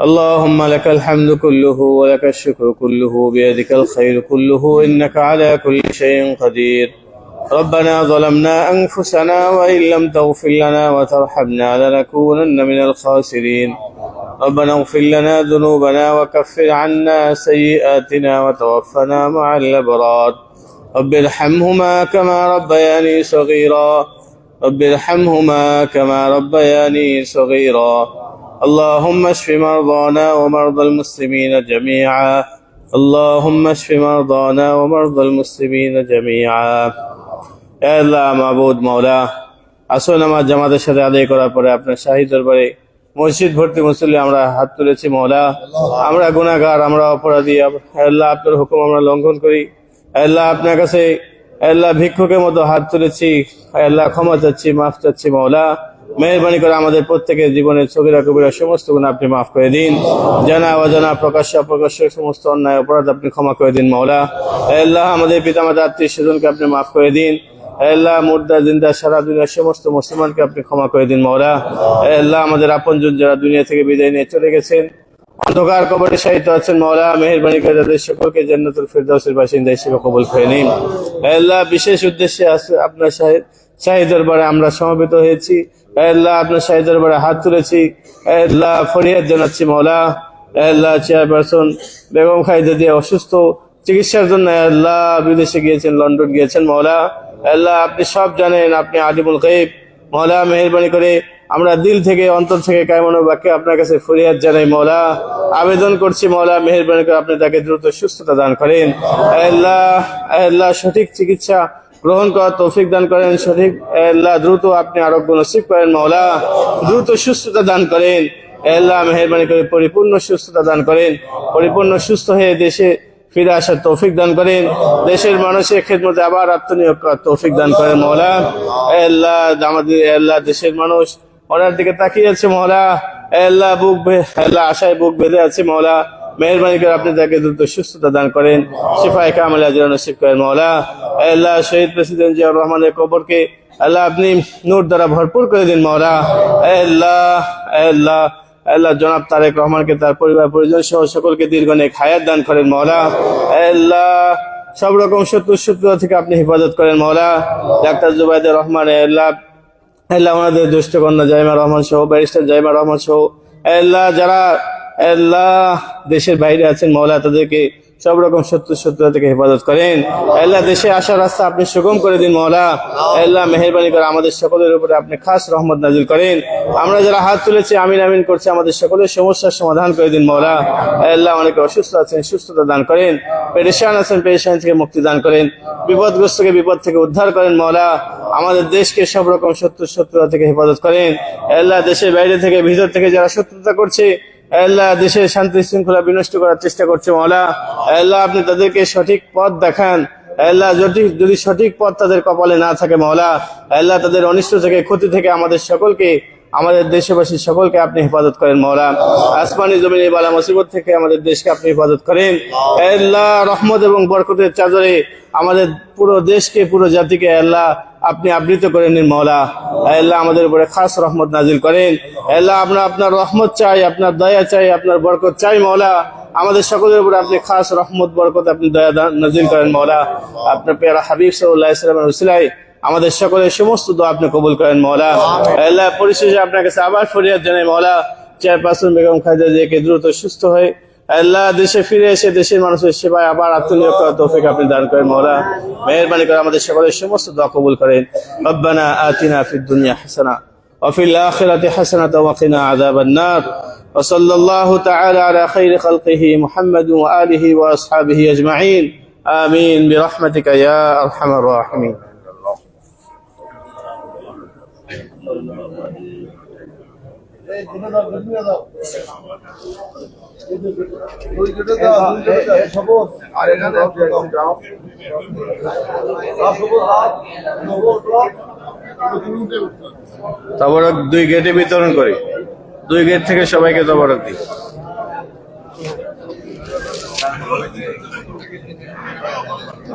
اللهم لك الحمد كله ولك الشكر كله بيدك الخير كله إنك على كل شيء قدير. ربنا ظلمنا أنفسنا وإن لم تغفر لنا وترحمنا لنكونن من الخاسرين. ربنا اغفر لنا ذنوبنا وكفر عنا سيئاتنا وتوفنا مع الأبرار. رب ارحمهما كما ربياني صغيرا. رب ارحمهما كما ربياني صغيرا. اللهم اشف مرضانا ومرضى المسلمين جميعا اللهم اشف مرضانا ومرضى المسلمين جميعا يا الله معبود مولا আসুন আমার জামাতের সাথে আদায় করার পরে আপনার শাহী দরবারে মসজিদ ভর্তি মুসল্লি আমরা হাত তুলেছি মৌলা আমরা গুনাহগার আমরা অপরাধী আল্লাহ আপনার হুকুম আমরা লঙ্ঘন করি আল্লাহ আপনার কাছে আল্লাহ ভিক্ষুকের মতো হাত তুলেছি আল্লাহ ক্ষমা চাচ্ছি মাফ চাচ্ছি মৌলা মেহরবানি করে আমাদের প্রত্যেকের জীবনের ছবিরা কবিরা সমস্ত গুণ আপনি মাফ করে দিন। জানা অজানা, প্রকাশ্য অপ্রকাশ্য সমস্ত অন্যায় অপরাধ আপনি ক্ষমা করে দিন মৌলা আল্লাহ, আমাদের পিতামাতা, আত্মীয় স্বজনকে আপনি মাফ করে দিন। আল্লাহ, মুর্দা, জিন্দা, সারা দুনিয়ার সমস্ত মুসলমানকে আপনি ক্ষমা করে দিন মৌলা আল্লাহ, আমাদের আপনজন যারা দুনিয়া থেকে বিদায় নিয়ে চলে গেছেন, অন্ধকার কবরে সাহিত্য আছেন মৌলা মেহরবানি করে তাদের সকলকে জান্নাতুল ফেরদাউসের বাসিন্দা হিসেবে কবুল করে নিন। আল্লাহ, বিশেষ উদ্দেশ্যে আছে আপনার শাহিদ শাহিদ দরবারে আমরা সমবেত হয়েছি। আল্লাহ, আপনার শাহিদ দরবারে হাত তুলেছি। আল্লাহ, ফরিয়াদ জানাচ্ছি মৌলা। আল্লাহ, চেয়ারপারসন বেগম খাইদা দিয়ে অসুস্থ। চিকিৎসার জন্য আল্লাহ, বিদেশে গিয়েছেন, লন্ডন গিয়েছেন মৌলা। আল্লাহ, আপনি সব জানেন, আপনি আলিমুল গাইব মৌলা, মেহরবানি করে আমরা দিল থেকে, অন্তর থেকে কেমন বাক্যে আপনার কাছে ফরিয়াদ জানাই মৌলা। আবেদন করছি মৌলা, মেহরবানি করে আপনি তাকে দ্রুত সুস্থতা দান করেন। আল্লাহ আল্লাহ, সঠিক চিকিৎসা গ্রহণ করার তৌফিক দান করেন সঠিক আল্লাহ দ্রুত আপনি আরোগ্য নসিব করেন মৌলা দ্রুত সুস্থতা দান করেন আল্লাহ মেহরবানি করে পরিপূর্ণ সুস্থতা দান করেন, পরিপূর্ণ সুস্থ হয়ে দেশে ফিরে আসার তৌফিক দান করেন, দেশের মানুষের খেদমতে আবার আত্মনিয়োগ করার তৌফিক দান করেন মহলা আল্লাহ আমাদের আল্লাহ দেশের মানুষ ওনার দিকে তাকিয়ে আছে মহলা আল্লাহ বুক আল্লাহ আশায় বুক বেঁধে আছে মৌলা মেহরবানি করে আপনি তাকে দ্রুত সুস্থতা দান করেন, শিফায় কামাল নসিব করেন মৌলা আল্লাহ, শহীদ প্রেসিডেন্ট জিয়াউর রহমানের কবরকে আল্লাহ আপনি নূর দ্বারা ভরপুর করে দিন মৌলা আল্লাহ আল্লাহ আল্লাহ, জনাব তারেক রহমানকে তার পরিবার, পরিজন সহ সকলকে দীর্ঘ নেক হায়াত দান করেন মৌলা আল্লাহ, সব রকম শত্রু শত্রুতা থেকে আপনি হেফাজত করেন মৌলা ডাক্তার জুবাইদুর রহমান আল্লাহ আল্লাহ আমাদের দুষ্ট কন্যা জাইমা রহমান সহ, ব্যারিস্টার জাইমা রহমান সহ আল্লাহ, যারা আল্লাহ, দেশের বাইরে আছেন মৌলা, তাদেরকে সব রকম শত্রু শত্রুতা থেকে হেফাজত করেন। আল্লাহ, দেশে আসার রাস্তা আপনি সুগম করে দিন মৌলা। আল্লাহ, মেহরবানি করে আমাদের সকলের উপরে আপনি খাস রহমত নাজিল করেন। আমরা যারা হাত তুলেছি, আমিন আমিন করছি, আমাদের সকলের সমস্যার সমাধান করে দিন মৌলা। আল্লাহ, অনেকে অসুস্থ আছেন, সুস্থতা দান করেন। পেরেশান আছেন, পেরেশান থেকে মুক্তি দান করেন। বিপদগ্রস্তকে বিপদ থেকে উদ্ধার করেন মৌলা। আমাদের দেশকে সব রকম শত্রু শত্রুতা থেকে হেফাজত করেন। আল্লাহ, দেশের বাইরে থেকে, ভিতর থেকে যারা শত্রুতা করছে আল্লাহ দেশের শান্তি শৃঙ্খলা বিনষ্ট করার চেষ্টা করছে মৌলা আল্লাহ, আপনি তাদেরকে সঠিক পথ দেখান। আল্লাহ, যদি যদি সঠিক পথ তাদের কপালে না থাকে মৌলা আল্লাহ তাদের অনিষ্ট থেকে, ক্ষতি থেকে আমাদের সকলকে আমাদের দেশবাসী সকলকে আপনি হেফাজত করেন মৌলা আসমানি জমিনে বালা মুসিবত থেকে আমাদের দেশকে আপনি হেফাজত করেন। আল্লাহ রহমত এবং বরকতের চাদরে আমাদের পুরো দেশকে, পুরো জাতিকে আল্লাহ আপনি আবৃত করে নিন মৌলা আল্লাহ আমাদের উপরে খাস রহমত নাজিল করেন। আল্লাহ আমরা আপনার রহমত চাই, আপনার দয়া চাই, আপনার বরকত চাই মৌলা আমাদের সকলের উপরে আপনি খাস রহমত, বরকত, আপনি দয়া নাজিল করেন মৌলা আপনার পেয়ারা হাবিব সাল্লাহ ইসলামের আমাদের সকলের সমস্ত দোয়া আপনি কবুল করেন মৌলা আল্লাহ পরিশেষে আপনার কাছে আবার ফরিয়াদ জানাই মৌলা চেয়ারপারসন বেগম খালেদা জিয়াকে দ্রুত সুস্থ হয়ে আল্লাহ দেশে ফিরে এসে দেশের মানুষের সেবায় আবার আত্মনিয়োগ করার তৌফিক আপনি দান করেন মৌলা মেহরবানি করে আমাদের সকলের সমস্ত দোয়া কবুল করেন রব্বানা আতিনা ফিদ দুনিয়া হাসানা وفي الآخرة حسنة وقنا عذاب النار وصلى الله تعالى على خير خلقه محمد وآله وأصحابه أجمعين آمين برحمتك يا أرحم الراحمين তবরক দুই গেটে বিতরণ করি। দুই গেট থেকে সবাইকে তবরক দিই।